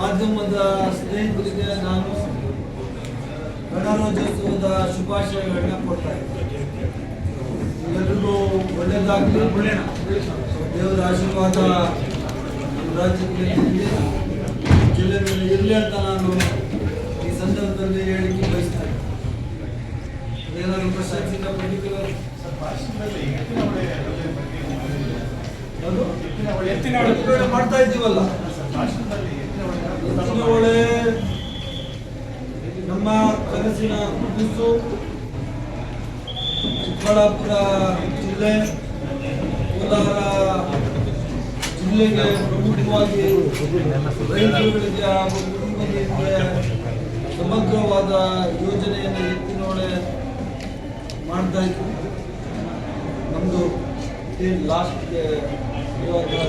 ಮಾಧ್ಯಮದ ಸ್ನೇಹಿತರಿಗೆ ನಾನು ಗಣರಾಜ್ಯೋತ್ಸವದ ಶುಭಾಶಯಗಳನ್ನ ಕೊಡ್ತಾ ಇದ್ದೀನಿ. ಎಲ್ಲರಿಗೂ ಒಳ್ಳೆಯದಾಗಲಿ ದೇವರ ಆಶೀರ್ವಾದ ರಾಜ್ಯಕ್ಕೆ ಇರಲಿ ಜಿಲ್ಲೆ ಮೇಲೆ ಇರಲಿ ಅಂತ ನಾನು ಈ ಸಂದರ್ಭದಲ್ಲಿ ಹೇಳಿಕೆ ಬಯಸ್ತಾ ಇದ್ದೀನಿ. ಏನಾದರೂ ಕ್ವಶನ್ಸ್ ಇಂದ ಪರ್ಟಿಕ್ಯುಲರ್ ಅದು ಮಾಡ್ತಾ ಇದ್ದೀವಲ್ಲ. ಹೊಳೆ ನಮ್ಮ ಕನಸಿನ ಕೂಸು ಚಿಕ್ಕಬಳ್ಳಾಪುರ ಜಿಲ್ಲೆ, ಕೋಲಾರ ಜಿಲ್ಲೆಗೆ ಪ್ರಮುಖವಾಗಿ ರೈತರುಗಳಿಗೆ ಹಾಗೂ ಸಮಗ್ರವಾದ ಯೋಜನೆಯನ್ನು ಎತ್ತಿನೊಳೆ ಮಾಡ್ತಾ ಇತ್ತು ನಮ್ಮದು ಲಾಸ್ಟ್ಗೆ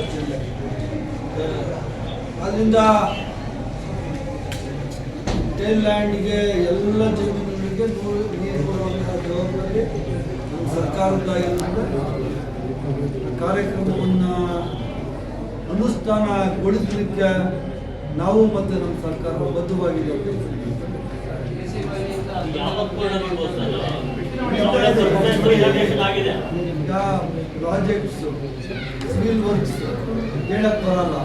ಜಿಲ್ಲೆ ಅದರಿಂದ ಟೇಲ್ ಲ್ಯಾಂಡ್ಗೆ ಎಲ್ಲ ಜಮೀನುಗಳಿಗೆ ನೂರು ಕೊಡುವಂತಹ ಜವಾಬ್ದಾರಿ ನಮ್ಮ ಸರ್ಕಾರದ್ದಾಗಿರುತ್ತದೆ ಕಾರ್ಯಕ್ರಮವನ್ನು ಅನುಷ್ಠಾನಗೊಳಿಸಲಿಕ್ಕೆ ನಾವು ಮತ್ತು ನಮ್ಮ ಸರ್ಕಾರ ಬದ್ಧವಾಗಿದೆ ಅಂತ ಪ್ರಾಜೆಕ್ಟ್ಸ್ ಸಿವಿಲ್ ವರ್ಕ್ಸ್ ಹೇಳಕ್ಕೆ ಬರಲ್ಲ.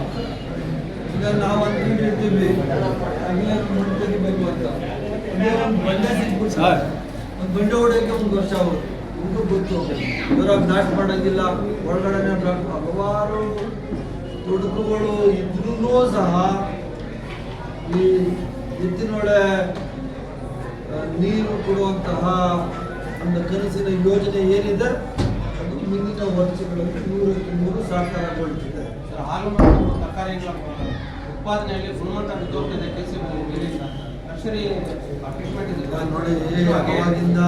ಈಗ ನಾವು ಅಂದ್ಕೊಂಡಿರ್ತೀವಿ ಅಲ್ಲೇ ಮಣ್ಣು ತೆಗಿಬೇಕು ಅಂತ. ಅದೇ ಒಂದು ಬಂಡೆ ಸಿಕ್ಬಿಟ್ಟು ಒಂದು ಬಂಡೆ ಹೊಡೆಯೋಕೆ ಒಂದು ವರ್ಷ ಆಗುತ್ತೆ ನಿಮಗೂ ಗೊತ್ತು. ಇವರಾಗ ನಾಟ್ ಮಾಡೋಂಗಿಲ್ಲ ಒಳಗಡೆ ಬ್ಲಾಕ್ ಹಲವಾರು ತೊಡಕುಗಳು ಇದ್ರೂ ಸಹ ಈ ಎತ್ತಿನೊಳೆ ನೀರು ಕೊಡುವಂತಹ ಒಂದು ಕನಸಿನ ಯೋಜನೆ ಏನಿದೆ ಅದು ಮುಂದಿನ ವರ್ಷಗಳಲ್ಲಿ ನೂರಕ್ಕೆ ನೂರು ಸಾಕಾರಗೊಳ್ತಿದೆ ಸರ್, ಹಾಲು ತರಕಾರಿಗಳ ಉತ್ಪಾದನೆಯಲ್ಲಿ ಗುಣಮಟ್ಟ ಬಿದ್ದೋಗ್ತಿದೆ ಕೆಲಸ ನೋಡಿ ಅವಾಗಿಂದ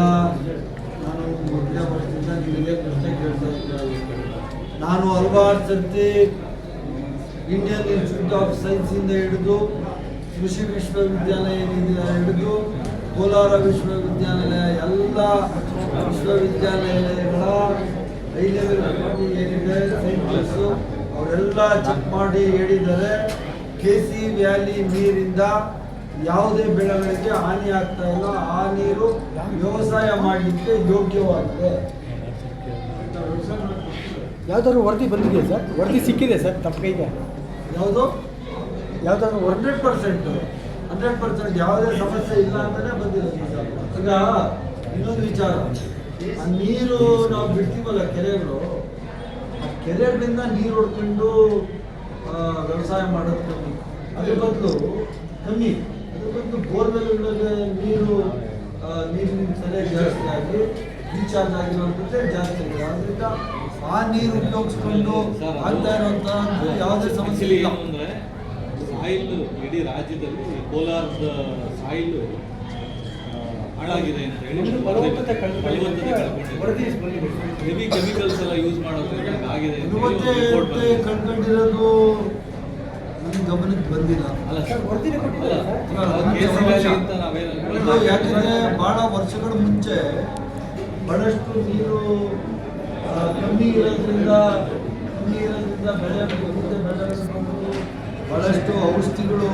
ನಾನು ಮೊದಲನೇ ವರ್ಷದಿಂದ ನಿಮಗೆ ಪ್ರಶ್ನೆ ಕೇಳ್ತಾ ಇದ್ದೀನಿ. ನಾನು ಹಲವಾರು ಸರ್ತಿ ಇಂಡಿಯನ್ ಇನ್ಸ್ಟಿಟ್ಯೂಟ್ ಆಫ್ ಸೈನ್ಸಿಂದ ಹಿಡಿದು ಕೃಷಿ ವಿಶ್ವವಿದ್ಯಾಲಯದಿಂದ ಹಿಡಿದು ಕೋಲಾರ ವಿಶ್ವವಿದ್ಯಾನಿಲಯ ಎಲ್ಲ ವಿಶ್ವವಿದ್ಯಾಲಯಗಳ ಹೈ ಲೆವೆಲ್ ಕಮಿಟಿ ಏನಿದೆ ಸೈಂಟಿಸ್ಟು ಅವರೆಲ್ಲ ಚೆಕ್ ಮಾಡಿ ಹೇಳಿದ್ದಾರೆ. ಕೆ ಸಿ ವ್ಯಾಲಿ ನೀರಿಂದ ಯಾವುದೇ ಬೆಳೆಗಳಿಗೆ ಹಾನಿ ಆಗ್ತಾ ಇಲ್ಲ. ಆ ನೀರು ವ್ಯವಸಾಯ ಮಾಡಲಿಕ್ಕೆ ಯೋಗ್ಯವಾಗಿದೆ. ಯಾವ್ದಾದ್ರು ವರದಿ ಬಂದಿದೆ ಸರ್? ವರದಿ ಸಿಕ್ಕಿದೆ ಸರ್ ತಮ್ಮ ಕೈಗೆ? ಯಾವುದು? ಯಾವ್ದಾದ್ರು ಹಂಡ್ರೆಡ್ ಪರ್ಸೆಂಟ್ ಹಂಡ್ರೆಡ್ ಪರ್ಸೆಂಟ್ ಯಾವುದೇ ಸಮಸ್ಯೆ ಇಲ್ಲ ಅಂತಾನೆ ಬಂದಿದೆ ಈಗ ಇನ್ನೊಂದು ವಿಚಾರ. ಆ ನೀರು ನಾವು ಬಿಡ್ತೀವಲ್ಲ ಕೆರೆಗಳು ಆ ಕೆರೆಗಳಿಂದ ನೀರು ಹೊಡ್ಕೊಂಡು ವ್ಯವಸಾಯ ಮಾಡೋದು ಅದ್ರ ಬದಲು ಕಮ್ಮಿ. ಅದ್ರ ಬದಲು ಬೋರ್ವೆಲ್ ನೀರು ನೀರಿನ ತಲೆ ಜಾಸ್ತಿ ಆಗಿ ರೀಚಾರ್ಜ್ ಆಗಿರುವಂಥದ್ದೇ ಜಾಸ್ತಿ ಆಗಿದೆ. ಅದರಿಂದ ಆ ನೀರು ಉಪಯೋಗಿಸ್ಕೊಂಡು ಆಗ್ತಾ ಇರುವಂತ ಯಾವುದೇ ಸಮಸ್ಯೆ ಇಲ್ಲ. ಏನು ಅಂದ್ರೆ ಸಾಯಿಲ್ ಇಡೀ ರಾಜ್ಯದಲ್ಲಿ ಕೋಲಾರದ ಸಾಯಿಲ್ ಹಾಳಾಗಿದೆ ಅಂತ ಹೇಳಿ ಫಲವತ್ತತೆ ಕಳ್ಕೊಂಡಿದೆ. ಹೆವಿ ಕೆಮಿಕಲ್ಸ್ ಎಲ್ಲ ಯೂಸ್ ಮಾಡೋದ್ರಿಂದ ಆಗಿದೆ. ಕಳ್ಕೊಂಡಿರೋದು ಗಮನಕ್ಕೆ ಬಂದಿಲ್ಲ. ಅಲ್ಲ ಸರ್, ವರದಿನೇ ಕೊಟ್ಟಿದ್ದಾರೆ ಕೇಸರಿ ಅಂತ ನಾವೇನು ಯಾಕಂದ್ರೆ ಬಹಳ ವರ್ಷಗಳ ಮುಂಚೆ ಬಹಳಷ್ಟು ನೀರು ಕಮ್ಮಿ ಇರೋದ್ರಿಂದ ಕಮ್ಮಿ ಇರೋದ್ರಿಂದ ಬೆಳೆ ಮುಂದೆ ಬೆಳೆಗಳು ಬಹಳಷ್ಟು ಔಷಧಿಗಳು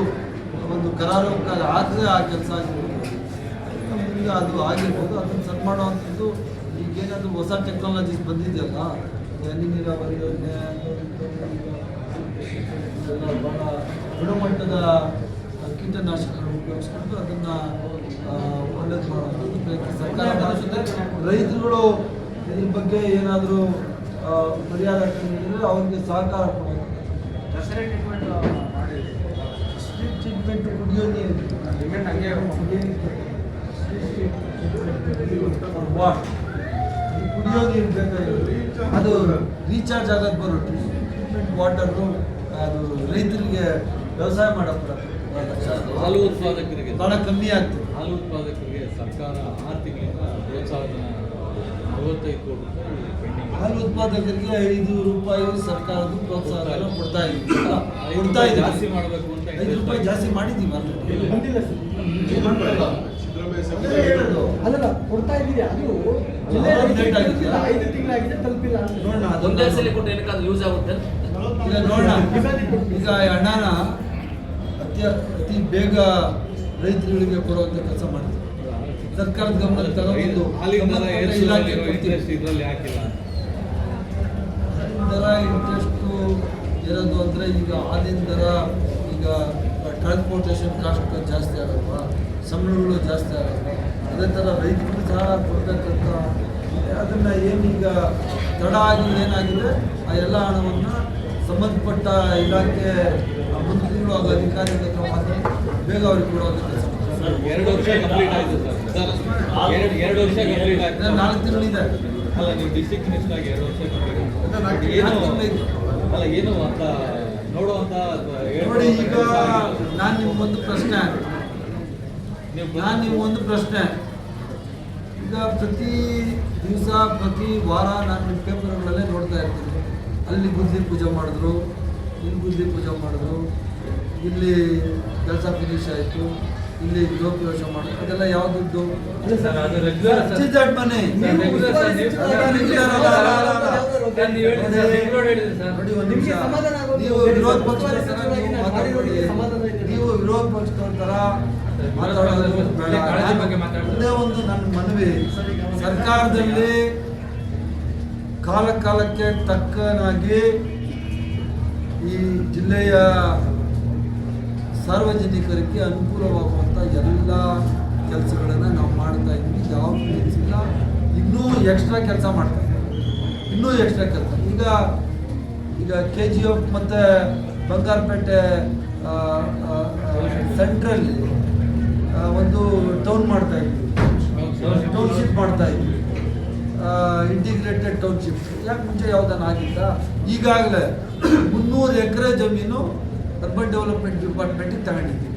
ಒಂದು ಕರಾರುವಕ್ಕಾಗ ಆದರೆ ಆ ಕೆಲಸ ಆಗಿರ್ಬೋದು ಮುಂದೆ ಅದು ಆಗಿರ್ಬೋದು ಅದನ್ನು ಸರಿ ಮಾಡುವಂಥದ್ದು ಈಗೇನಾದರೂ ಹೊಸ ಟೆಕ್ನಾಲಜೀಸ್ ಬಂದಿದೆಯಲ್ಲ ಹನಿ ನೀರಾವರಿ ಯೋಜನೆ ಅದು ಇದು ಇದೆಲ್ಲ ಬಹಳ ಗುಣಮಟ್ಟದ ಕೀಟನಾಶಕಗಳನ್ನು ಉಪಯೋಗಿಸ್ಕೊಂಡು ಅದನ್ನು ಒಳ್ಳೇದು ಮಾಡೋದು. ಸರ್ಕಾರ ಮಾಡಿಸುತ್ತೆ ರೈತರುಗಳು ಇದ್ರ ಬಗ್ಗೆ ಏನಾದರೂ ಪರಿಹಾರ ಅವ್ರಿಗೆ ಸಹಕಾರ ಕೊಡೋದು. ಟ್ರೀಟ್ಮೆಂಟ್ ಸ್ಟ್ರೀಟ್ ಟ್ರೀಟ್ಮೆಂಟ್ ಕುಡಿಯೋ ನೀರು ಟ್ರೀಟ್ಮೆಂಟ್ ಹಂಗೆ ವಾಟ್ ಕುಡಿಯೋ ನೀರು ಬೇಕಾಗಿರೋದು ಅದು ರೀಚಾರ್ಜ್ ಆಗೋದು ಬರೋ ಟ್ರೀಟ್ಮೆಂಟ್ ವಾಟರು. ಅದು ರೈತರಿಗೆ ವ್ಯವಸಾಯ ಮಾಡೋಕ್ಕೆ ಹಾಲು ಉತ್ಪಾದಕರಿಗೆ ಭಾಳ ಕಮ್ಮಿ ಆಗ್ತದೆ ಹಾಲು ಉತ್ಪಾದಕರಿಗೆ ಸರ್ಕಾರ ಆರು ತಿಂಗಳಿಂದ ಪ್ರೋತ್ಸಾಹನ ಅರವತ್ತೈದು ಕೋಟಿ ರೂಪಾಯಿ ಹಾಲು ಉತ್ಪಾದಕರಿಗೆ ಐದು ರೂಪಾಯಿ ಸರ್ಕಾರದ ಪ್ರೋತ್ಸಾಹ ಕೊಡ್ತಾ ಇದ್ದೀವಿ ಕೊಡ್ತಾ ಜಾಸ್ತಿ ಮಾಡಬೇಕು ಅಂತ ಐದು ರೂಪಾಯಿ ಜಾಸ್ತಿ ಮಾಡಿದ್ದೀವಿ ಇಲ್ಲಿ ಬಂದಿಲ್ಲ ಹೇಳೋದು ಕೊಡ್ತಾ ಇದ್ದೀವಿ ಅದು ಐದು ತಿಂಗಳಾಗಿದೆ ತಲುಪಿಲ್ಲ ಅಂತ. ನೋಡೋಣ ಅದೊಂದೇ ಒಂದೇ ಸಲ ಕೊಟ್ಟು ಅದು ಯೂಸ್ ಆಗುತ್ತೆ ಈಗ ನೋಡೋಣ. ಈಗ ಅಣ್ಣನ ಹಣನ ಅತಿ ಬೇಗ ರೈತರುಗಳಿಗೆ ಕೊಡುವಂಥ ಕೆಲಸ ಮಾಡ್ತೀವಿ ಸರ್ಕಾರದ ಗಮನ ತಗೊಂಡು ದರ. ಇಂಟ್ರೆಸ್ಟ್ ಇರೋದು ಅಂದರೆ ಈಗ ಹಾಲಿನ ದರ ಈಗ ಟ್ರಾನ್ಸ್ಪೋರ್ಟೇಷನ್ ಕಾಸ್ಟ್ ಜಾಸ್ತಿ ಆಗಲ್ವಾ ಸಂಬಳಗಳು ಜಾಸ್ತಿ ಆಗಲ್ವಾ ಅದೇ ಥರ ರೈತರು ಸಹ ಕೊಡ್ತಕ್ಕಂಥ. ಅದನ್ನು ಏನೀಗ ತಡ ಆಗಿ ಏನಾಗಿದೆ? ಆ ಎಲ್ಲ ಹಣವನ್ನು ಸಂಬಂಧಪಟ್ಟ ಇಲಾಖೆ ಮುಂದಿನ ತಿಂಗಳು ಹಾಗೂ ಅಧಿಕಾರಿಗಳ ಹತ್ರ ಬೇಗ ಅವ್ರಿಗೆ ಕೊಡುವಂಥ ಎರಡು ವರ್ಷ ಕಂಪ್ಲೀಟ್ ಆಯ್ತು ಸರ್. ಎರಡು ಎರಡು ವರ್ಷ ಕಂಪ್ಲೀಟ್ ಆಗಿದೆ ನಾಲ್ಕು ತಿಂಗಳಿದೆ ಅಲ್ಲ ನೀವು ಡಿಸ್ಟ್ರಿಕ್ಟ್ ಮಿನಿಸ್ಟರ್ ಆಗಿ ಎರಡು ವರ್ಷ ಕಂಪ್ಲೀಟ್ ಏನು ಅಲ್ಲ ಏನು ಅಂತ ನೋಡುವಂತ ಅಥವಾ ನೋಡಿ ಈಗ. ನಾನು ನಿಮ್ಗೊಂದು ಪ್ರಶ್ನೆ. ನೀವು ನಾನು ನಿಮ್ಗೊಂದು ಪ್ರಶ್ನೆ. ಈಗ ಪ್ರತಿ ದಿವಸ ಪ್ರತಿ ವಾರ ನಾನು ನಿಮ್ಮ ಪೇಪರ್ಗಳಲ್ಲೇ ನೋಡ್ತಾ ಇರ್ತೀನಿ. ಅಲ್ಲಿ ಗುದ್ಲಿ ಪೂಜೆ ಮಾಡಿದ್ರು ಇಲ್ಲಿ ಗುದ್ಲಿ ಪೂಜೆ ಮಾಡಿದ್ರು ಇಲ್ಲಿ ಕೆಲಸ ಫಿನಿಶ್ ಆಯಿತು ಇಲ್ಲಿ ಗೃಹ ಪ್ರವೇಶ ಮಾಡಿದ್ರು ಅದೆಲ್ಲ ಯಾವ ದುಡ್ಡು ಸರ್, ನೀವು-. ನೋಡಿ ಒಂದು ನಿಮಿಷ. ವಿರೋಧ. ಪಕ್ಷದ ನೀವು ನಾನು ಮಾತಾಡಬೇಡಿ. ಮಾಡಿರೋರಿಗೆ ಇದೆ. ನೀವು ವಿರೋಧ ಪಕ್ಷದವ್ರ ಥರ ಮಾತಾಡೋದು ಒಂದು ನನ್ನ ಮನವಿ ಸರ್ಕಾರದಲ್ಲಿ ಕಾಲ ಕಾಲಕ್ಕೆ ತಕ್ಕನಾಗಿ ಈ ಜಿಲ್ಲೆಯ ಸಾರ್ವಜನಿಕರಿಗೆ ಅನುಕೂಲವಾಗುವಂಥ ಎಲ್ಲ ಕೆಲಸಗಳನ್ನು ನಾವು ಮಾಡ್ತಾ ಇದ್ವಿ ಯಾವ ಇಲ್ಲ ಇನ್ನೂ ಎಕ್ಸ್ಟ್ರಾ ಕೆಲಸ ಮಾಡ್ತಾ ಇದ್ದೀವಿ. ಇನ್ನೂ ಎಕ್ಸ್ಟ್ರಾ ಕೆಲಸ. ಈಗ ಈಗ ಕೆ ಜಿ ಎಫ್ ಮತ್ತು ಬಂಗಾರಪೇಟೆ ಸೆಂಟ್ರಲ್ಲಿ ಒಂದು ಟೌನ್ ಮಾಡ್ತಾ ಇದ್ವಿ ಟೌನ್ಶಿಪ್ ಮಾಡ್ತಾ ಇದ್ವಿ ಇಂಟಿಗ್ರೇಟೆಡ್ ಟೌನ್ಶಿಪ್ ಯಾಕೆ ಮುಂಚೆ ಯಾವುದನ್ನು ಆಗಿದ್ದ ಈಗಾಗಲೇ ಮುನ್ನೂರು ಎಕರೆ ಜಮೀನು ಅರ್ಬನ್ ಡೆವಲಪ್ಮೆಂಟ್ ಡಿಪಾರ್ಟ್ಮೆಂಟಿಗೆ ತಗೊಂಡಿದ್ದೀವಿ.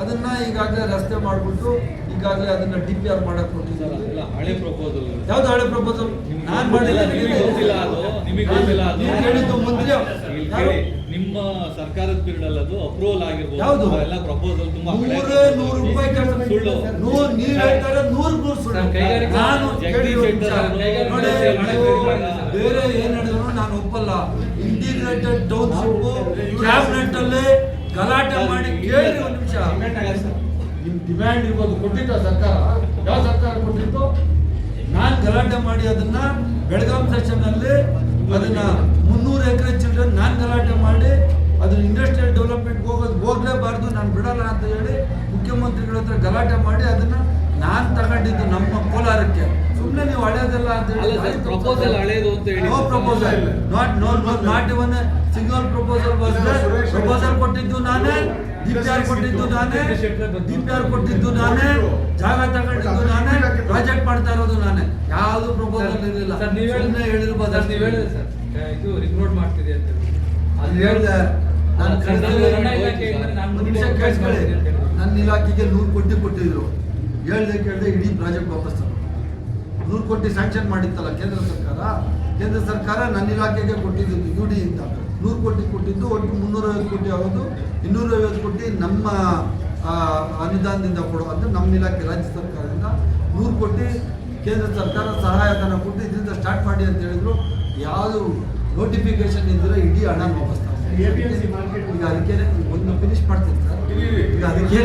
ಅದನ್ನು ಈಗಾಗಲೇ ರಸ್ತೆ ಮಾಡಿಬಿಟ್ಟು ಈಗಾಗಲೇ ಅದನ್ನು ಡಿ ಪಿ ಆರ್ ಮಾಡಕ್ಕೆ ಅದೆಲ್ಲ ಹಳೆ ಪ್ರಪೋಸಲ್ ಯಾವ್ದು ಹಳೆ ಪ್ರಪೋಸಲ್ ನಾನು ಮಾಡಿಲ್ಲ ನೀವು ಕೇಳಿದ್ದು ಮಂತ್ರಿ ನಿಮ್ಮ ಸರ್ಕಾರದ ಪೀರಿಯಡ್ ಅಲ್ಲಿ ಅದು ಅಪ್ರೂವಲ್ ಆಗಿರ್ಬೋದು. ಯಾವುದು? ಎಲ್ಲ ಪ್ರಪೋಸಲ್ ತುಂಬಾ ಹಳೆ ನೂರೇ ನೂರು ರೂಪಾಯಿ ಕೆಲಸ ಸುಳ್ಳು. ನೂರು ಹೇಳ್ತಾರೆ ನೂರು ನೂರು ಸುಳ್ಳು. ಸರ್, ಕೈಗಾರಿಕಾ ನಾನು ಜಗದೀಶ್ ಅವರು. ನೋಡಿ, ಕೈಗಾರಿಕಾ ನೀವು ಮಾಡಿಲ್ಲ. ಬೇರೆ ಏನ್ ಹೇಳಿದ್ರು ನಾನು ಒಪ್ಪಲ್ಲ. ಇಂಟಿಗ್ರೇಟೆಡ್ ಟೌನ್ಶಿಪ್ ಕ್ಯಾಬಿನೆಟ್ ಅಲ್ಲಿ ಗಲಾಟೆ ಮಾಡಿ ಕೇಳಿ ಒಂದು ನಿಮಿಷ. ನಿಮ್ ಡಿಮ್ಯಾಂಡ್ ಇರ್ಬೋದು ಕೊಟ್ಟಿದ್ದ ಸರ್ಕಾರ? ಯಾವ ಸರ್ಕಾರ ಕೊಟ್ಟಿತ್ತು? ನಾನು ಗಲಾಟೆ ಮಾಡಿ ಅದನ್ನ ಬೆಳಗಾಂ ಸೆಷನ್ ಅಲ್ಲಿ ಅದನ್ನ ಮುನ್ನೂರು ಎಕರೆ ಚಿಲ್ಡ್ರನ್ ನಾನು ಗಲಾಟೆ ಮಾಡಿ ಅದನ್ನ ಇಂಡಸ್ಟ್ರಿಯಲ್ ಡೆವಲಪ್ಮೆಂಟ್ ಹೋಗೋದು ಹೋಗ್ಲೇಬಾರ್ದು ನಾನು ಬಿಡಲ್ಲ ಅಂತ ಹೇಳಿ ಮುಖ್ಯಮಂತ್ರಿಗಳ ಹತ್ರ ಗಲಾಟೆ ಮಾಡಿ ಅದನ್ನ ನಾನು ತಗೊಂಡಿದ್ದು ನಮ್ಮ ಕೋಲಾರಕ್ಕೆ. ಸುಮ್ಮನೆ ನೀವು ಹಳೇದಲ್ಲ ಅಂತ ಹೇಳಿ ಪ್ರಪೋಸಲ್ ಅಂತ ಹೇಳಿ. No proposal not no not even single proposal proposal ಕೊಟ್ಟಿದ್ದು ನಾನೇ. ಡಿ ಪಿ ಆರ್ ಕೊಟ್ಟಿದ್ದು ನಾನೇ ಡಿ ಪಿ ಆರ್ ಕೊಟ್ಟಿದ್ದು ನಾನೇ ಜಾಗ ತಗೊಂಡಿದ್ದು ನಾನೇ ಪ್ರಾಜೆಕ್ಟ್ ಮಾಡ್ತಾ ಇರೋದು ನಾನೇ. ಯಾವುದು ಪ್ರಪೋಸಲ್ ಇರಲಿಲ್ಲ. ಸರ್, ನೀವ್ ಹೇಳಿದ್ರೆ ಹೇಳಿರ್ಬೋದು ಸರ್, ನೀವ್ ಹೇಳಿದ್ರೆ ಸರ್. ಇದು ರಿಕ್ರೂಟ್ ಮಾಡ್ತಿದೆ ಅಂತ ಅಲ್ಲಿ ಹೇಳಿದೆ. ನಾನು ನಿಮಿಷ ಕೇಳಿಸ್ಕೊಳ್ಳಿ. ನನ್ನ ಇಲಾಖೆಗೆ ನೂರು ಕೋಟಿ ಕೊಟ್ಟಿದ್ರು. ಹೇಳ್ದೆ ಕೇಳ್ದೆ ಇಡೀ ಪ್ರಾಜೆಕ್ಟ್ ವಾಪಸ್ ತಗೊಂಡು ನೂರು ಕೋಟಿ ಸ್ಯಾಂಕ್ಷನ್ ಮಾಡಿತ್ತಲ್ಲ ಕೇಂದ್ರ ಸರ್ಕಾರ? ಕೇಂದ್ರ ಸರ್ಕಾರ ನನ್ನ ಇಲಾಖೆಗೆ ಕೊಟ್ಟಿದ್ದು ಯು ಡಿ ಇಂದ ನೂರು ಕೋಟಿ ಕೊಟ್ಟಿದ್ದು ಒಟ್ಟು ಮುನ್ನೂರೈವತ್ತು ಕೋಟಿ ಆಗೋದು ಇನ್ನೂರೈವತ್ತು ಕೋಟಿ ನಮ್ಮ ಅನುದಾನದಿಂದ ಅನುದಾನದಿಂದ ಅಂದರೆ ನಮ್ಮ ಇಲಾಖೆ ರಾಜ್ಯ ಸರ್ಕಾರದಿಂದ ನೂರು ಕೋಟಿ ಕೇಂದ್ರ ಸರ್ಕಾರ ಸಹಾಯಧನ ಕೊಟ್ಟು ಇದರಿಂದ ಸ್ಟಾರ್ಟ್ ಮಾಡಿ ಅಂತ ಹೇಳಿದ್ರು. ಯಾವುದು ನೋಟಿಫಿಕೇಶನ್ ಇದ್ದರೆ ಇಡೀ ಹಣ ವಾಪಸ್. ಈಗ ಅದಕ್ಕೆ ಒಂದು ಫಿನಿಶ್ ಮಾಡ್ತೀನಿ ಸರ್. ಈಗ ಅದಕ್ಕೆ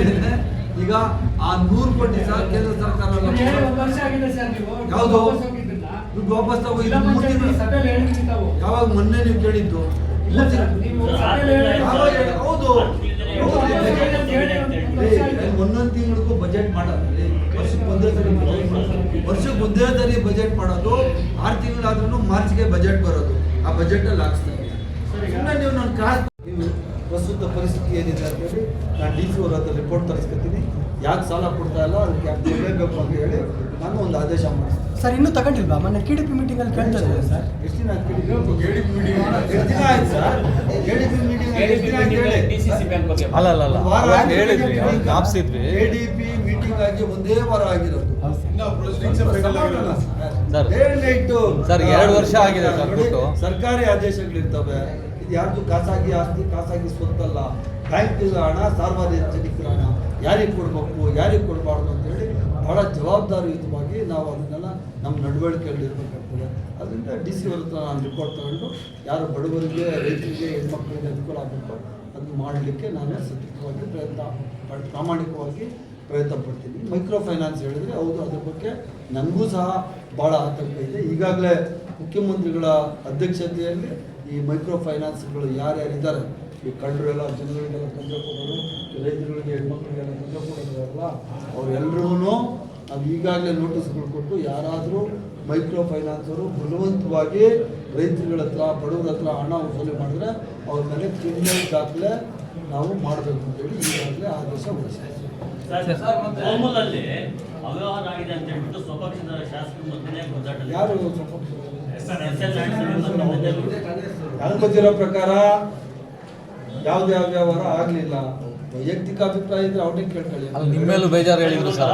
ಈಗ ಆ ನೂರು ಕೋಟಿ ಸರ್ ಕೇಂದ್ರ ಸರ್ಕಾರ ಯಾವುದು? ದುಡ್ಡು ವಾಪಸ್ ತಗೋ ಯಾವಾಗ ಮೊನ್ನೆ ನೀವು ಕೇಳಿದ್ದು? ಒಂದೊಂದು ತಿಂಗಳಿಗೂ ಬಜೆಟ್ ಮಾಡೋದು ವರ್ಷಕ್ಕೆ ಒಂದೇ ಸರಿ ವರ್ಷಕ್ಕೆ ಒಂದೇ ಸರಿ ಬಜೆಟ್ ಮಾಡೋದು ಆರು ತಿಂಗಳಾದ್ರೂ ಮಾರ್ಚ್ಗೆ ಬಜೆಟ್ ಬರೋದು ಆ ಬಜೆಟ್ ಬಜೆಟಲ್ಲಿ ಹಾಕ್ಸ್ತಾರೆ ಸುಮ್ಮನೆ ನೀವು ನನ್ನ ಕ್ರಾಸ್ ನೀವು ಪ್ರಸ್ತುತ ಪರಿಸ್ಥಿತಿ ಏನಿದೆ ಅಂತ ಹೇಳಿ ನಾನು ಡಿ ಸಿ ಅವ್ರ ಹತ್ರ ರಿಪೋರ್ಟ್ ತರಿಸ್ಕೊತೀನಿ ಯಾಕೆ ಸಾಲ ಕೊಡ್ತಾ ಇಲ್ಲ ಅದಕ್ಕೆ ಯಾಕೆ ಕೊಡಬೇಕು ಅಂತ ಹೇಳಿ ನಾನು ಒಂದು ಆದೇಶ ಮಾಡಿಸ್ತೀನಿ ಸರ್ ಇನ್ನೂ ತಗೊಂಡಿಲ್ವಾ ಮೊನ್ನೆ ಕೆ ಡಿ ಪಿ ಮೀಟಿಂಗಲ್ಲಿ ಕೇಳ್ತಾ ಇದ್ದಾರೆ ಸರ್ ಎಷ್ಟು ದಿನ ಆಯ್ತು ಎಷ್ಟು ದಿನ ಆಯ್ತು sir K D P meeting ಎಷ್ಟು ದಿನ ಆಯ್ತು ಹೇಳಿ ಸಿ ಬ್ಯಾಂಕ್ ಬಗ್ಗೆ ಅಲ್ಲ ಅಲ್ಲ ಅಲ್ಲ ವಾರ ಹೇಳಿದ್ವಿ ಆಗಿದೆ ಕೆ ಡಿ ಜ್ಞಾಪಿಸಿದ್ವಿ ಮೀಟಿಂಗ್ ಆಗಿ ಒಂದೇ ವಾರ ಆಗಿರೋದು ಸರ್. ಸರ್, ಎರಡು ವರ್ಷ ಆಗಿದೆ ಸರ್ ಸರ್ಕಾರಿ ಆದೇಶಗಳಿರ್ತವೆ ಇದು ಯಾರ್ದು ಖಾಸಗಿ ಆಸ್ತಿ ಖಾಸಗಿ ಸ್ವತ್ತಲ್ಲ ಬ್ಯಾಂಕ್ ಹಣ ಸಾರ್ವಜನಿಕರ ಹಣ ಯಾರಿಗೆ ಕೊಡಬೇಕು, ಯಾರಿಗೆ ಕೊಡಬಾರ್ದು ಅಂತೇಳಿ ಬಹಳ ಜವಾಬ್ದಾರಿಯುತವಾಗಿ ನಾವು ಅದನ್ನೆಲ್ಲ ನಮ್ಮ ನಡವಳಿಕೆಯಲ್ಲಿ ಇರಬೇಕಾಗ್ತದೆ. ಅದರಿಂದ ಡಿ ಸಿ ಅವ್ರ ಹತ್ರ ನಾನು ರಿಪೋರ್ಟ್ ತಗೊಂಡು ಯಾರು ಬಡವರಿಗೆ, ರೈತರಿಗೆ, ಹೆಣ್ಮಕ್ಳಿಗೆ ಅನುಕೂಲ ಆಗಬೇಕು ಅದನ್ನು ಮಾಡಲಿಕ್ಕೆ ನಾನು ಸತತವಾಗಿ ಪ್ರಯತ್ನ, ಪ್ರಾಮಾಣಿಕವಾಗಿ ಪ್ರಯತ್ನ ಪಡ್ತೀನಿ. ಮೈಕ್ರೋ ಫೈನಾನ್ಸ್ ಹೇಳಿದರೆ ಹೌದು, ಅದ್ರ ಬಗ್ಗೆ ನನಗೂ ಸಹ ಭಾಳ ಆತಂಕ ಇದೆ. ಈಗಾಗಲೇ ಮುಖ್ಯಮಂತ್ರಿಗಳ ಅಧ್ಯಕ್ಷತೆಯಲ್ಲಿ ಈ ಮೈಕ್ರೋ ಫೈನಾನ್ಸ್ಗಳು ಯಾರ್ಯಾರಿದ್ದಾರೆ ಈ ಕಂಡ್ರೆಲ್ಲ ಜನಗಳಿಗೆಲ್ಲ ತೊಂದರೆ ಕೊಡೋರು ರೈತರುಗಳಿಗೆ ಹೆಣ್ಮಕ್ಳಿಗೆಲ್ಲ ತೊಂದರೆ ಕೊಡೋದಲ್ಲ ಅವರೆಲ್ಲರೂ ಅದು ಈಗಾಗಲೇ ನೋಟಿಸ್ಗಳು ಕೊಟ್ಟು ಯಾರಾದರೂ ಮೈಕ್ರೋ ಫೈನಾನ್ಸರು ಬಲವಂತವಾಗಿ ರೈತರುಗಳ ಹತ್ರ ಬಡವ್ರ ಹತ್ರ ಹಣ ವಸೂಲಿ ಮಾಡಿದ್ರೆ ಅವ್ರ ಮೇಲೆ ಕ್ರಿಮಿನಲ್ ದಾಖಲೆ ನಾವು ಮಾಡಬೇಕು ಅಂತೇಳಿ ಈಗಾಗಲೇ ಆದೇಶ ಹೊರಡಿಸಿದೆ ಮಾಮೂಲಲ್ಲಿ ಅವ್ಯವಹಾರ ಆಗಿದೆ ಅಂತ ಹೇಳ್ಬಿಟ್ಟು ಸ್ವಪಕ್ಷದ ಶಾಸಕರು ಮೊದಲನೇ ಗುದ್ದಾಟ ಯಾರು. ನನಗೆ ಗೊತ್ತಿರೋ ಪ್ರಕಾರ ಯಾವುದೇ ವ್ಯವಹಾರ ಆಗಲಿಲ್ಲ. ವೈಯಕ್ತಿಕ ಅಭಿಪ್ರಾಯ ಇದ್ರೆ ಅವ್ರನ್ನೇ ಕೇಳ್ಕೊಳ್ಳಿ. ಅಲ್ಲಿ ನಿಮ್ಮ ಮೇಲೂ ಬೇಜಾರು ಹೇಳಿದ್ರು ಸರ್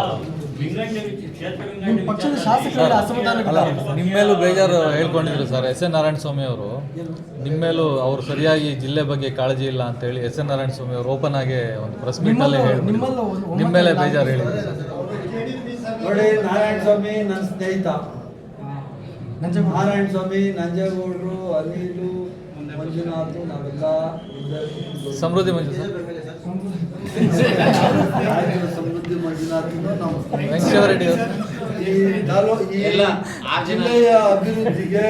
ನಿಮ್ಮೇಲೂ ವಿಚ- ನಿಮ್ಮ ಪಕ್ಷದ ವಿಚಾರ- ಶಾಸಕರಲ್ಲಿ ಅಸಮಾಧಾನ ಅಲ್ಲ ನಿಮ್ಮ ಮೇಲೂ ಬೇಜಾರು ಹೇಳ್ಕೊಂಡಿದ್ರು sir. S N Narayana Swamy ಅವರು. ನಿಮ್ಮೇಲೂ ನಿಮ್ಮ ಮೇಲೂ ಅವರು ಸರಿಯಾಗಿ ಜಿಲ್ಲೆ ಬಗ್ಗೆ ಕಾಳಜಿ ಇಲ್ಲ ಅಂತ ಹೇಳಿ ಎಸ್ ಎನ್ ನಾರಾಯಣ ಸ್ವಾಮಿ ಅವರು ಓಪನ್ ಆಗಿ ಒಂದು ಪ್ರೆಸ್ ಮೀಟ್ ಅಲ್ಲೇ ನಿಮ್ಮಲ್ಲೂ- ಹೇಳ್ಬಿಟ್ಟು ನಿಮ್ಮಲ್ಲೂ ಒಂದು ನಿಮ್ಮ ಮೇಲೆ ಒಮ್ಮತ ಬೇಜಾರು ಹೇಳಿದ್ರು ಸರ್. ನೋಡಿ ನಾರಾಯಣ ಸ್ವಾಮಿ ನನ್ನ ಸ್ನೇಹಿತ. ನಾರಾಯಣ ಸ್ವಾಮಿ ನಂಜೇಗೌಡರು ಅನಿಲು ಮಂಜುನಾಥ್ ನಾವೆಲ್ಲ ಸಮೃದ್ಧಿ ಸಮೃದ್ಧಿ ಮಂಜುನಾಥ್ ಜಿಲ್ಲೆಯ ಅಭಿವೃದ್ಧಿಗೆ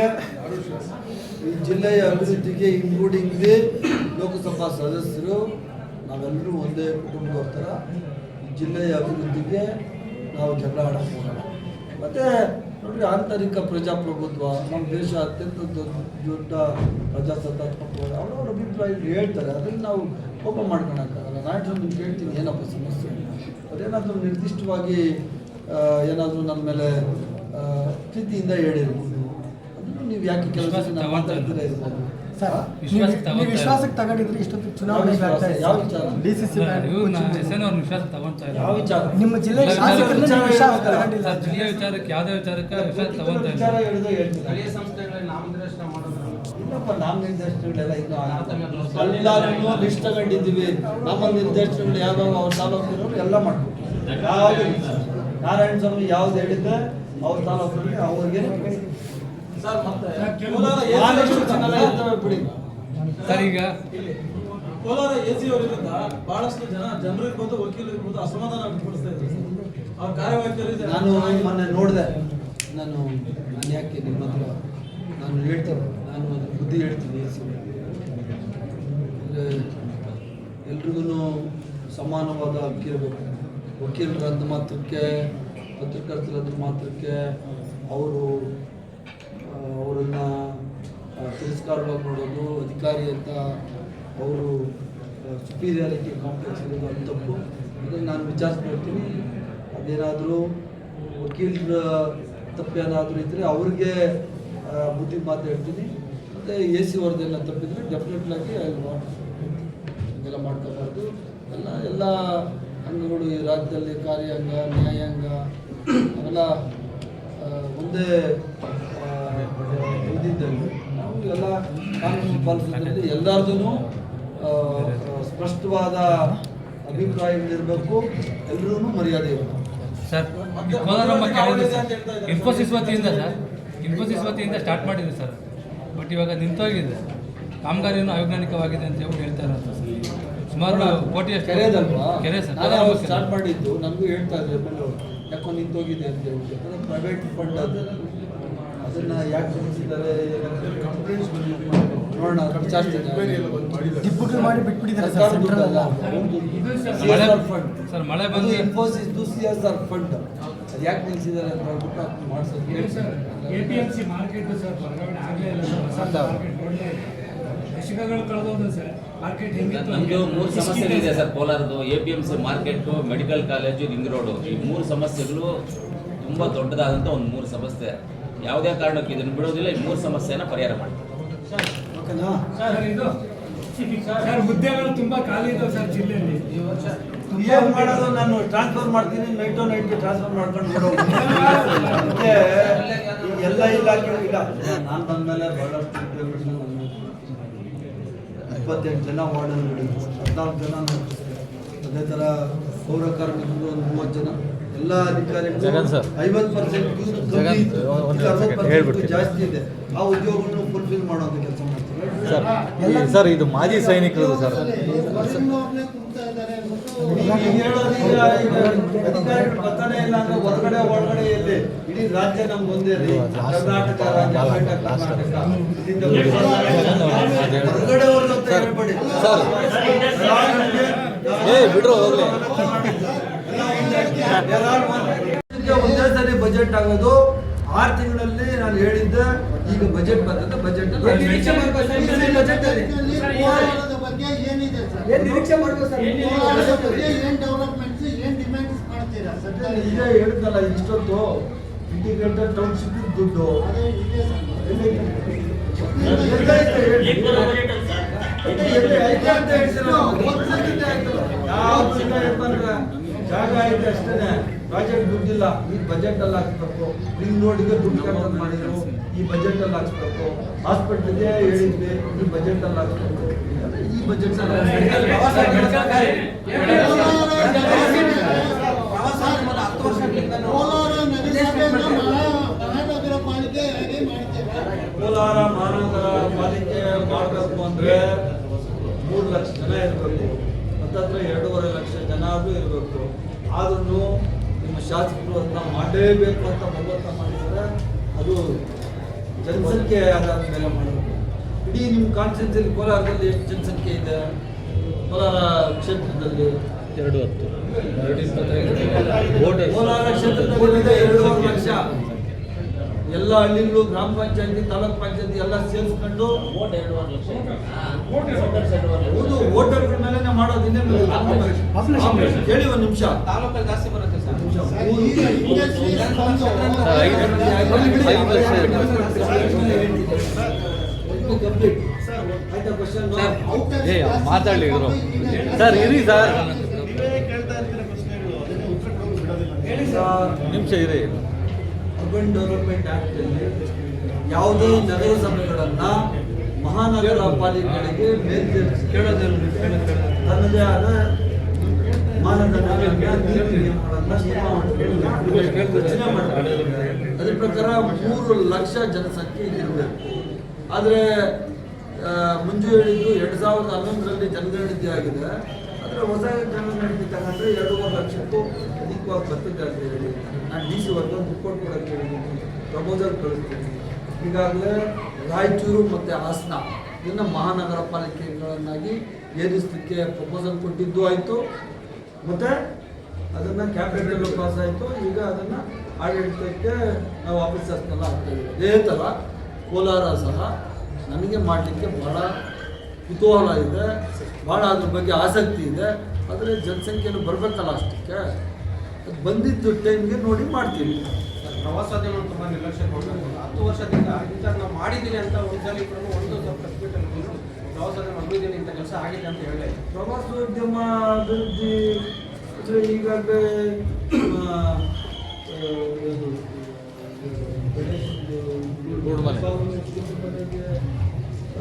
ಈ ಜಿಲ್ಲೆಯ ಅಭಿವೃದ್ಧಿಗೆ ಇನ್ಕ್ಲೂಡಿಂಗ್ ದಿ ಲೋಕಸಭಾ ಸದಸ್ಯರು ನಾವೆಲ್ಲರೂ ಒಂದೇ ಕುಟುಂಬದವ್ರ ಥರ ಈ ಜಿಲ್ಲೆಯ ಅಭಿವೃದ್ಧಿಗೆ ನಾವು ಜಗಳ ಆಡಕ್ಕೆ ಹೋಗೋಣ. ಮತ್ತು ನೋಡ್ರಿ ಆಂತರಿಕ ಪ್ರಜಾಪ್ರಭುತ್ವ ನಮ್ಮ ದೇಶ ಅತ್ಯಂತ ದೊಡ್ಡ ದೊಡ್ಡ ಪ್ರಜಾಸತ್ತಾತ್ಮಕ ಅವ್ರವ್ರ ಅಭಿಪ್ರಾಯ ಹೇಳ್ತಾರೆ. ಅದನ್ನು ನಾವು ಕೋಪ ಮಾಡ್ಕೊಳಕ್ಕಾಗಲ್ಲ. ನಾನು ನಿಮ್ಗೆ ಹೇಳ್ತೀನಿ ಏನಪ್ಪ ಸಮಸ್ಯೆ ಅದೇನಾದರೂ ನಿರ್ದಿಷ್ಟವಾಗಿ ಏನಾದರೂ ನನ್ನ ಮೇಲೆ ಸ್ಥಿತಿಯಿಂದ ಪ್ರೀತಿಯಿಂದ ಹೇಳಿರ್ಬೋದು. ಅದನ್ನು ನೀವು ಯಾಕೆ ಕೆಲಸ ಮಾತಾಡ್ತೀರಾ ಇರ್ಬೋದು. ಸರ್? ವಿಶ್ವಾಸಕ್ಕೆ ನೀವು- ನೀವು ವಿಶ್ವಾಸಕ್ಕೆ ತಗೊಂಡಿದ್ರೆ ಇಷ್ಟೊತ್ತು ಚುನಾವಣೆ ಆಗ್ತಾ ಇದೆ. ಯಾವ ವಿಚಾರ? ಡಿ ಸಿ ವಿಶ್ವಾಸ ತಗೊಂತಾ ಇಲ್ಲ ಯಾವ ವಿಚಾರ? ನಿಮ್ಮ ಜಿಲ್ಲೆ ಶಾಸಕರನ್ನ ವಿಶ್ವಾಸ ತಗೊಂಡಿಲ್ಲ. ಸರ್, ಜಿಲ್ಲೆ ವಿಚಾರಕ್ಕೆ ಯಾವುದೇ ವಿಚಾರಕ್ಕೆ ವಿಶ್ವಾಸ ತಗೊಂತಾ ವಿಚಾರ ಹೇಳ್ತೀನಿ. ಸ್ಥಳೀಯ ಸಂಸ್ಥೆಗಳಲ್ಲಿ ನಾಮನಿರ್ದೇಶನ ಮಾಡೋದು ಇಲ್ಲಪ್ಪ ನಾಮ ನಿರ್ದೇಶನಗಳೆಲ್ಲ ಇನ್ನೂ ಎಲ್ಲರೂ ಲಿಸ್ಟ್ ತಗೊಂಡಿದ್ದೀವಿ ನಮ್ಮ ನಿರ್ದೇಶನಗಳು ಯಾವ್ಯಾವ ಅವ್ರ ತಾಲೂಕಿನವರು ಎಲ್ಲ ಮಾಡ್ಬೇಕು ಯಾವ್ದು ನಾರಾಯಣ ಸ್ವಾಮಿ ಯಾವ್ದು ಹೇಳಿದ್ರೆ ಅವ್ರ ತಾಲೂಕಿನಲ್ಲಿ ಅವ್ರಿಗೆ ಸರ್ ಈಗ ಕೋಲಾರ ಎ ಸಿ ಅವರಿಂದ ಬಹಳಷ್ಟು ಜನ ಜನರು ಇರ್ಬೋದು ವಕೀಲರು ಇರ್ಬೋದು ಅಸಮಾಧಾನ ವ್ಯಕ್ತಪಡಿಸ್ತಾ ಇದ್ದಾರೆ. ಅವ್ರ ಕಾರ್ಯವೈಖರಿ ನಾನು ಮೊನ್ನೆ ನೋಡಿದೆ. ನಾನು ನಾನು ಯಾಕೆ ನಿಮ್ಮ ಹತ್ರ ನಾನು ಹೇಳ್ತೇನೆ ನಾನು ಅದು ಬುದ್ಧಿ ಹೇಳ್ತೀನಿ ಅಂದರೆ ಎಲ್ರಿಗೂ ಸಮಾನವಾದ ಹಕ್ಕಿರಬೇಕು ವಕೀಲರಂದ ಮಾತ್ರಕ್ಕೆ ಪತ್ರಕರ್ತರಂದ ಮಾತ್ರಕ್ಕೆ ಅವರು ಅವರನ್ನು ತಿರಸ್ಕಾರವಾಗಿ ನೋಡೋದು, ಅಧಿಕಾರಿ ಅಂತ ಅವರು ಸುಪೀರಿಯಾರಿಟಿ ಕಾಂಪ್ಲೆಕ್ಸ್ ಇರೋದು ಅದು ತಪ್ಪು. ಅದನ್ನು ನಾನು ವಿಚಾರಿಸ್ಕೊಳ್ತೀನಿ ಅದೇನಾದರೂ ವಕೀಲರ ತಪ್ಪೇನಾದರೂ ಇದ್ದರೆ ಅವ್ರಿಗೆ ಬುದ್ಧಿ ಮಾತು ಹೇಳ್ತೀನಿ. ಮತ್ತು ಎ ಸಿ ಅವ್ರದ್ದೆಲ್ಲ ತಪ್ಪಿದ್ರೆ ಡೆಫಿನೆಟ್ಲಾಗಿ ಇದೆಲ್ಲ ಮಾಡ್ಕೋಬಾರ್ದು. ಎಲ್ಲ ಎಲ್ಲ ಅಂಗಗಳು ಈ ರಾಜ್ಯದಲ್ಲಿ ಕಾರ್ಯಾಂಗ, ನ್ಯಾಯಾಂಗ, ಅವೆಲ್ಲ ಒಂದೇ ಇದಿದ್ದಲ್ಲಿ ನಾವು ಎಲ್ಲ ಕಾನೂನು ಪಾಲಿಸೋದ್ರಲ್ಲಿ ಎಲ್ಲರದೂ ಸ್ಪಷ್ಟವಾದ ಅಭಿಪ್ರಾಯಗಳಿರಬೇಕು ಎಲ್ಲರೂ ಮರ್ಯಾದೆ ಇರಬೇಕು. ಸರ್ ಇನ್ಫೋಸಿಸ್ ವತಿಯಿಂದ ಸರ್ ಇನ್ಫೋಸಿಸ್ ವತಿಯಿಂದ ಸ್ಟಾರ್ಟ್ ಮಾಡಿದ್ರು ಸರ್. ಬಟ್ ಇವಾಗ ನಿಂತೋಗಿದೆ. ಕಾಮಗಾರಿಯನ್ನು ಅವೈಜ್ಞಾನಿಕವಾಗಿದೆ ಅಂತ ಹೇಳಿ ಹೇಳ್ತಾ ಇರೋದು ಸುಮಾರು ಕೋಟಿ ಕೆರೆದಲ್ವಾ? ಕೆರೆ ಸರ್. ಸ್ಟಾರ್ಟ್ ಮಾಡಿದ್ದು ನಮಗೂ ಹೇಳ್ತಾ ಇದ್ದಾರೆ ಯಾಕೋ ನಿಂತೋಗಿದೆ? ಅಂತ ಹೇಳಿ ಪ್ರೈವೇಟ್ ಫಂಡ್ ಅದನ್ನ ಯಾಕೆ ಕಮಿಸಿದ್ದಾರೆ ಕಂಪ್ಲೇಂಟ್ಸ್ ನೋಡೋಣ ವಿಚಾರಿಸ್ತೀನಿ ಡಿಪ್ಪುಗಳು ಮಾಡಿ ಬಿಟ್ಬಿಟ್ಟಿದ್ದಾರೆ ಸರ್ ಸೆಂಟ್ರಲ್ ಅಲ್ಲ. ಮಳೆ ಫಂಡ್ ಸರ್ ಮಳೆ ಅದು ಬಂದು Infosys C S R fund ಅದು ಯಾಕೆ ನಿಲ್ಲಿಸಿದ್ದಾರೆ ಅಂತ ಹೇಳ್ಬಿಟ್ಟು ಅದನ್ನ ಮಾಡ್ಸೋದು. A P M C market sir ಹೊರಗಡೆ ಆಗಲೇ ಇಲ್ಲ ಸರ್. ಹೊಸ ಮಾರ್ಕೆಟ್ ಒಳ್ಳೆ ದಶಕಗಳು ಕಳೆದೋದು ಸರ್ ಮಾರ್ಕೆಟ್ ಹೆಂಗಿತ್ತು ನಮ್ದು ಮೂರು ಸಮಸ್ಯೆಗಳಿದೆ sir. ಕೋಲಾರದು A P M C market medical college ring road. ಈ ಮೂರು ಸಮಸ್ಯೆಗಳು ತುಂಬ ದೊಡ್ಡದಾದಂಥ ಒಂದು ಮೂರು ಸಮಸ್ಯೆ. ಯಾವುದೇ ಕಾರಣಕ್ಕೆ ಇದನ್ನು ಬಿಡೋದಿಲ್ಲ ಈ ಮೂರು ಸಮಸ್ಯೆನ ಪರಿಹಾರ ಮಾಡ್ತೀವಿ. ಸರ್ ಇದು ಸರ್ ಹುದ್ದೆಗಳು ತುಂಬಾ ಖಾಲಿ ಇದಾವೆ ಸರ್ ಜಿಲ್ಲೆಯಲ್ಲಿ. ಏನ್ ಮಾಡೋದು ನಾನು ಟ್ರಾನ್ಸ್ಫರ್ ಮಾಡ್ತೀನಿ ನೈಟು ನೈಟ್ಗೆ ಟ್ರಾನ್ಸ್ಫರ್ ಮಾಡ್ಕೊಂಡು ಬಿಡೋದು ಎಲ್ಲ ಇಲಾಖೆ ಇಲ್ಲ. ನಾನು ಬಂದ್ಮೇಲೆ ಬಹಳಷ್ಟು ಇಪ್ಪತ್ತೆಂಟು ಜನ ವಾರ್ಡನ್ಗಳಿದ್ರು ಹದಿನಾಲ್ಕು ಜನ. ಅದೇ ಥರ ಪೌರ ಕಾರ್ಮಿಕರು ಒಂದು ಮೂವತ್ತು ಜನ. ಎಲ್ಲ ಅಧಿಕಾರಿಗಳು. ಐವತ್ತು ಪರ್ಸೆಂಟ್. ಜಾಸ್ತಿ ಇದೆ ಆ ಉದ್ಯೋಗವನ್ನು ಫುಲ್ಫಿಲ್ ಮಾಡೋದು ಕೆಲಸ ಮಾಡ್ತಾರೆ ಸರ್ ಇದು ಮಾಜಿ ಸೈನಿಕರು ಸರ್ ಅಧಿಕಾರಿಗಳು ಬರ್ತಾನೆ ಇಲ್ಲ ಅಂದ್ರೆ ಹೊರಗಡೆ ಒಳಗಡೆ ಎಲ್ಲಿ ಇಡೀ ರಾಜ್ಯ ನಮ್ಗೆ ಒಂದೇ ರೀ ಕರ್ನಾಟಕ ರಾಜ್ಯ ಹೊರಗಡೆ ಅವ್ರ ಸರ್ ಹೇಳ್ಬೇಡಿ ಏ, ಬಿಡ್ರು ಹೋಗ್ಲಿ. ಒಂದೇ ಸರಿ ಬಜೆಟ್ ಆಗೋದು. ಆರು ತಿಂಗಳಲ್ಲಿ ನಾನು ಹೇಳಿದ್ದೆ ಈಗ ಬಜೆಟ್ ಬಂದದ್ದು ಬಜೆಟ್ ನಿರೀಕ್ಷೆ ಮಾಡ್ಬೋದು ಸರ್, ಈ ಬಗ್ಗೆ ಏನಿದೆ ಸರ್? ಏನು ನಿರೀಕ್ಷೆ ಮಾಡ್ಬೋದು ಸರ್? ಕೋಲಾರದ ಬಗ್ಗೆ ಏನ್ ಡೆವಲಪ್ಮೆಂಟ್ಸ್ ಏನು ಡಿಮ್ಯಾಂಡ್ಸ್ ಮಾಡ್ತೀರಾ? ಸದ್ಯ ಈಗ ಹೇಳಿದ್ನಲ್ಲ ಇಷ್ಟೊತ್ತು ಇಂಟಿಗ್ರೇಟೆಡ್ ಟೌನ್ಶಿಪ್ ದುಡ್ಡು. ಜಾಗ ಐತೆ ಅಷ್ಟೇನೆ. ಪ್ರಾಜೆಕ್ಟ್ ದುಡ್ಡಿಲ್ಲ. ಈ ಬಜೆಟ್ ಅಲ್ಲಿ ಹಾಕ್ಬೇಕು ನಿಮ್ಗೆ ನೋಡಿದ್ರೆ ದುಡ್ಡು ಕಟ್ಟೋದು ಮಾಡಿದ್ರು. ಈ ಬಜೆಟ್ ಅಲ್ಲಿ ಹಾಕ್ಸ್ಬೇಕು. ಹಾಸ್ಪಿಟಲ್ಗೆ ಹೇಳಿದ್ವಿ. ಈ ಬಜೆಟ್ ಅಲ್ಲಿ ಹಾಕ್ಬೇಕು ಈ ಬಜೆಟ್ ಕೋಲಾರ ಮಹಾನಗರ ಪಾಲಿಕೆ ಮಾಡಬೇಕು ಅಂದ್ರೆ ಮೂರು ಲಕ್ಷ ಜನ ಇರಬೇಕು ಹತ್ತತ್ರ ಎರಡೂವರೆ ಲಕ್ಷ ಜನ ಆದರೂ ಇರಬೇಕು. ಆದ್ರೂ ನಿಮ್ಮ ಶಾಸಕರು ಅದನ್ನ ಮಾಡಲೇಬೇಕು ಅಂತ ಬಲವಂತ ಮಾಡಿದರೆ ಅದು ಜನಸಂಖ್ಯೆ ಆಧಾರದ ಮೇಲೆ ಮಾಡಬೇಕು ಇಡೀ ನಿಮ್ಮ ಕಾನ್ಸ್ಟಿಟ್ಯೂನ್ಸಿಯಲ್ಲಿ ಕೋಲಾರದಲ್ಲಿ ಎಷ್ಟು ಜನಸಂಖ್ಯೆ ಇದೆ? ಕೋಲಾರ ಕ್ಷೇತ್ರದಲ್ಲಿ ಎರಡು ಹತ್ತು. ಕೋಲಾರ ಕ್ಷೇತ್ರದಲ್ಲಿ ಎರಡು ಲಕ್ಷ ಎಲ್ಲ ಹಳ್ಳಿಗಳು ಗ್ರಾಮ ಪಂಚಾಯತಿ ತಾಲೂಕ್ ಪಂಚಾಯತಿ ಎಲ್ಲ ಸೇರಿಸ್ಕೊಂಡು ಹೌದು ವೋಟರ್ಗಳ ಮೇಲೆ ಮಾಡೋದು. ಹೇಳಿ ಒಂದು ನಿಮಿಷ. ತಾಲೂಕಲ್ಲಿ ಜಾಸ್ತಿ ಬರುತ್ತೆ ಮಾತಾಡ್ಲಿ ಸರ್ ಇರಿ ಸರ್. ನಿಮಿಷ ಇರಿ. ಅರ್ಬನ್ ಡೆವಲಪ್ಮೆಂಟ್ ಆಕ್ಟ್ ಅಲ್ಲಿ ಯಾವುದೇ ನಗರಸಭೆಗಳನ್ನ ಮಹಾನಗರ ಪಾಲಿಕೆಗಳಿಗೆ ತನ್ನದೇ ಆದ ಅದ್ರ ಪ್ರಕಾರ ಮೂರು ಲಕ್ಷ ಜನಸಂಖ್ಯೆ ಇರಬೇಕು ಆದರೆ ಮುಂಜು ಹೇಳಿದ್ದು ಎರಡು ಸಾವಿರದ ಹನ್ನೊಂದರಲ್ಲಿ ಜನಗಣತಿ ಆಗಿದೆ. ಆದರೆ ಹೊಸ ಜನಗಣತಿ ತಗೊಂಡ್ರೆ ಎರಡೂವರೆ ಲಕ್ಷಕ್ಕೂ ಅಧಿಕವಾಗಿ ಬರ್ತದೆ ಅಂತ ನಾನು ಡಿ ಸಿ ವರ್ಗ ರಿಪೋರ್ಟ್ ಕೊಡೋಕ್ಕೆ ಹೇಳಿದ್ದೀನಿ ಪ್ರಪೋಸಲ್ ಕಳಿಸ್ತೀನಿ. ಈಗಾಗಲೇ ರಾಯಚೂರು ಮತ್ತು ಹಾಸನ ಇದನ್ನ ಮಹಾನಗರ ಪಾಲಿಕೆಗಳನ್ನಾಗಿ ಏರಿಸಲಿಕ್ಕೆ ಪ್ರಪೋಸಲ್ ಕೊಟ್ಟಿದ್ದು ಆಯಿತು. ಮತ್ತು ಅದನ್ನು ಕ್ಯಾಬಿನೆಟಲ್ಲೂ ಪಾಸ್ ಆಯಿತು. ಈಗ ಅದನ್ನು ಆಡಳಿತಕ್ಕೆ ನಾವು ಆಫೀಸರ್ಸ್ನೆಲ್ಲ ಹಾಕ್ತಾ ಇದ್ದೀವಿ ಅದೇ ಥರ ಕೋಲಾರ ಸಹ ನನಗೆ ಮಾಡಲಿಕ್ಕೆ ಭಾಳ ಕುತೂಹಲ ಇದೆ. ಭಾಳ ಅದ್ರ ಬಗ್ಗೆ ಆಸಕ್ತಿ ಇದೆ ಆದರೆ ಜನಸಂಖ್ಯೆನೂ ಬರಬೇಕಲ್ಲ ಅಷ್ಟಕ್ಕೆ ಅದು ಬಂದಿದ್ದು ಟೈಮ್ಗೆ ನೋಡಿ ಮಾಡ್ತೀವಿ ಪ್ರವಾಸೋದ್ಯಮ ತುಂಬ ನಿರ್ಲಕ್ಷ್ಯ ಕೊಡಬೇಕು ಹತ್ತು ವರ್ಷದಿಂದ ಇಂಥ ನಾವು ಮಾಡಿದ್ದೀನಿ ಅಂತ ಒಂದ್ಸಲಿ ಕೂಡ ಒಂದು ಪ್ರವಾಸೋದ್ಯಮ ಅಭಿವೃದ್ಧಿ ಇಂಥ ಕೆಲಸ ಆಗಿದೆ ಅಂತ ಹೇಳಿ ಪ್ರವಾಸೋದ್ಯಮ ಅಭಿವೃದ್ಧಿ ಅಂದರೆ ಈಗಾಗಲೇ ನಮ್ಮ,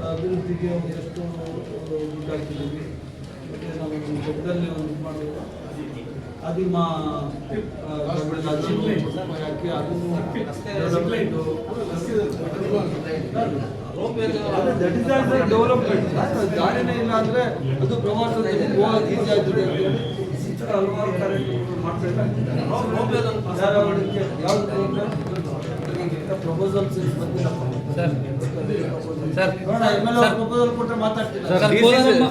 ಅಭಿವೃದ್ಧಿಗೆ ಒಂದಷ್ಟು ದುಡ್ಡು ಮತ್ತು ನಾವು ದೊಡ್ಡದಲ್ಲಿ ಒಂದು ಮಾಡಬೇಕು. ಅದು ಆ, ತಮಿಳ್ನಾಡು ಹಾಕಿ ಅದನ್ನು ಡೆವಲಪ್ಮೆಂಟು ದಾರಿನೇ ಇಲ್ಲ ಅಂದರೆ ಅದು ಪ್ರವಾಸದಲ್ಲಿ ಈಸಿ ಆಗ್ತದೆ ಹಲವಾರು ಕಾರ್ಯಕ್ರಮಗಳು ಮಾಡ್ತಾ ಅದಕ್ಕೆ ಯಾವ್ದು ಪ್ರಪೋಸಲ್ಸ್ ಬಂದಿಲ್ಲ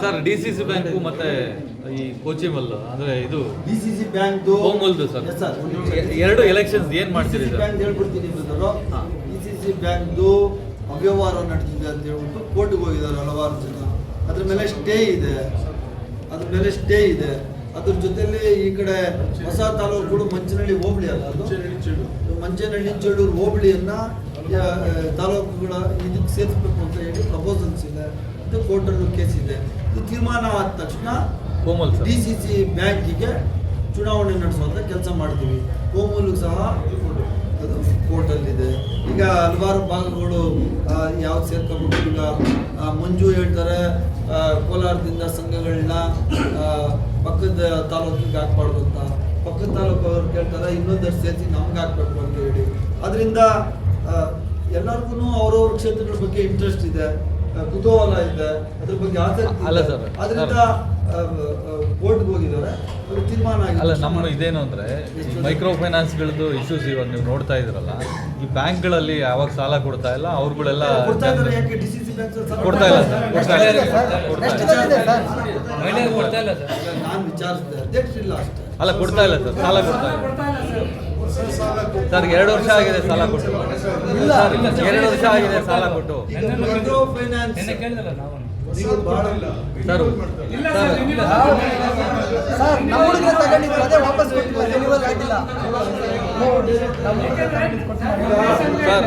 sir D C C bank ಮತ್ತೆ ಈ ಕೋಚಿಮಲ್ ಅಂದ್ರೆ ಇದು ಡಿ ಸಿ ಸಿ ಬ್ಯಾಂಕ್ ಹೋಮಲ್ದು ಸರ್. ಎರಡು ಎಲೆಕ್ಷನ್ಸ್ ಏನ್ ಮಾಡ್ತೀರಿ ಸರ್ ಬ್ಯಾಂಕ್ ಹೇಳ್ಬಿಡ್ತೀನಿ. ಡಿ ಸಿ ಸಿ ಬ್ಯಾಂಕ್ದು ಅವ್ಯವಹಾರ ನಡೆದಿದೆ ಅಂತ ಹೇಳ್ಬಿಟ್ಟು ಕೋರ್ಟ್ಗೆ ಹೋಗಿದ್ದಾರೆ ಹಲವಾರು ಜನ. ಅದ್ರ ಮೇಲೆ ಸ್ಟೇ ಇದೆ. ಅದ್ರ ಮೇಲೆ ಸ್ಟೇ ಇದೆ. ಅದ್ರ ಜೊತೆಲಿ ಈ ಕಡೆ ಹೊಸ ಕೂಡ ಮಂಚನಹಳ್ಳಿ ಹೋಬಳಿ ಅಲ್ಲ ಅದು? ಮಂಚನಹಳ್ಳಿ ಚೇಳೂರು ಹೋಬಳಿಯನ್ನು ತಾಲೂಕುಗಳ ಇದಕ್ಕೆ ಸೇರಿಸ್ಬೇಕು ಅಂತ ಹೇಳಿ ಪ್ರಪೋಸಲ್ಸ್ ಇದೆ. ಇದು ಕೋರ್ಟಲ್ಲೂ ಕೇಸ್ ಇದೆ. ಇದು ತೀರ್ಮಾನ ಆದ ತಕ್ಷಣ ಡಿ ಸಿ ಸಿ ಬ್ಯಾಂಕಿಗೆ ಚುನಾವಣೆ ನಡೆಸುವಂಥ ಕೆಲಸ ಮಾಡ್ತೀವಿ. ಕೋಮೂಲು ಸಹ ಅದು ಕೋರ್ಟಲ್ಲಿದೆ. ಈಗ ಹಲವಾರು ಭಾಗಗಳು ಯಾವ್ದು ಸೇರ್ಕೊಬೇಕು? ಈಗ ಮಂಜು ಹೇಳ್ತಾರೆ ಕೋಲಾರದಿಂದ ಸಂಘಗಳನ್ನ ಪಕ್ಕದ ತಾಲೂಕಿಗೆ ಹಾಕ್ಬಾರ್ದು ಅಂತ. ಪಕ್ಕದ ತಾಲೂಕು ಅವ್ರು ಕೇಳ್ತಾರೆ ಇನ್ನೊಂದಷ್ಟು ಸೇರಿಸಿ ನಮ್ಗೆ ಹಾಕ್ಬೇಕು ಅಂತ ಹೇಳಿ. ಅದರಿಂದ ಎಲ್ಲರಿಗೂ ಅವ್ರವ್ರ ಕ್ಷೇತ್ರಗಳ ಬಗ್ಗೆ ಇಂಟ್ರೆಸ್ಟ್ ಇದೆ ಕುತೂಹಲ ಇದೆ ಅದ್ರ ಬಗ್ಗೆ ಆಸಕ್ತಿ ಅಲ್ಲ ಸರ್, ಅದರಿಂದ. ಕೋರ್ಟ್ಗೆ ಹೋಗಿದ್ದಾರೆ ತೀರ್ಮಾನ ಅಲ್ಲ ನಮ್ಮ ಇದೇನು ಅಂದರೆ ಮೈಕ್ರೋ ಫೈನಾನ್ಸ್ಗಳದ್ದು ಇಶ್ಯೂಸ್ ಇವಾಗ ನೀವು ನೋಡ್ತಾ ಇದ್ರಲ್ಲ ಈ ಬ್ಯಾಂಕ್ಗಳಲ್ಲಿ ಯಾವಾಗ ಸಾಲ ಕೊಡ್ತಾ ಇಲ್ಲ ಅವ್ರುಗಳೆಲ್ಲ ಕೊಡ್ತಾ ಇಲ್ಲ ಸರ್ ಕೊಡ್ತಾ ಇಲ್ಲ. ಕೊಡ್ತಾ ಸರ್? ನಾನು ವಿಚಾರಿಸಿದೆ ಅಧ್ಯಕ್ಷರಿಲ್ಲ ಅಷ್ಟೇ. ಅಲ್ಲ ಕೊಡ್ತಾ ಇಲ್ಲ ಸರ್ ಸಾಲ ಕೊಡ್ತಾ ಇಲ್ಲ. ಸರ್ ಎರಡು ವರ್ಷ ಆಗಿದೆ ಸಾಲ ಕೊಟ್ಟು. ಇಲ್ಲ. ಸರ್, ಎರಡು ವರ್ಷ ಆಗಿದೆ ಸಾಲ ಕೊಟ್ಟು. ಮೈಕ್ರೋ ಫೈನಾನ್ಸ್ ನೆನ್ನೆ ಕೇಳಿದಲ್ಲ ನಾವು. ನೀವು ಭಾಳ ಸರ್ ಸರ್ ಸರ್. ನಮ್ಮ ಹುಡುಗರೇ ತಗೊಂಡಿದ್ರು ಅದೇ ವಾಪಸ್ ಕೊಟ್ಟಿಲ್ಲ ಡೆಲಿವರಿ ಆಗಿಲ್ಲ ಸರ್.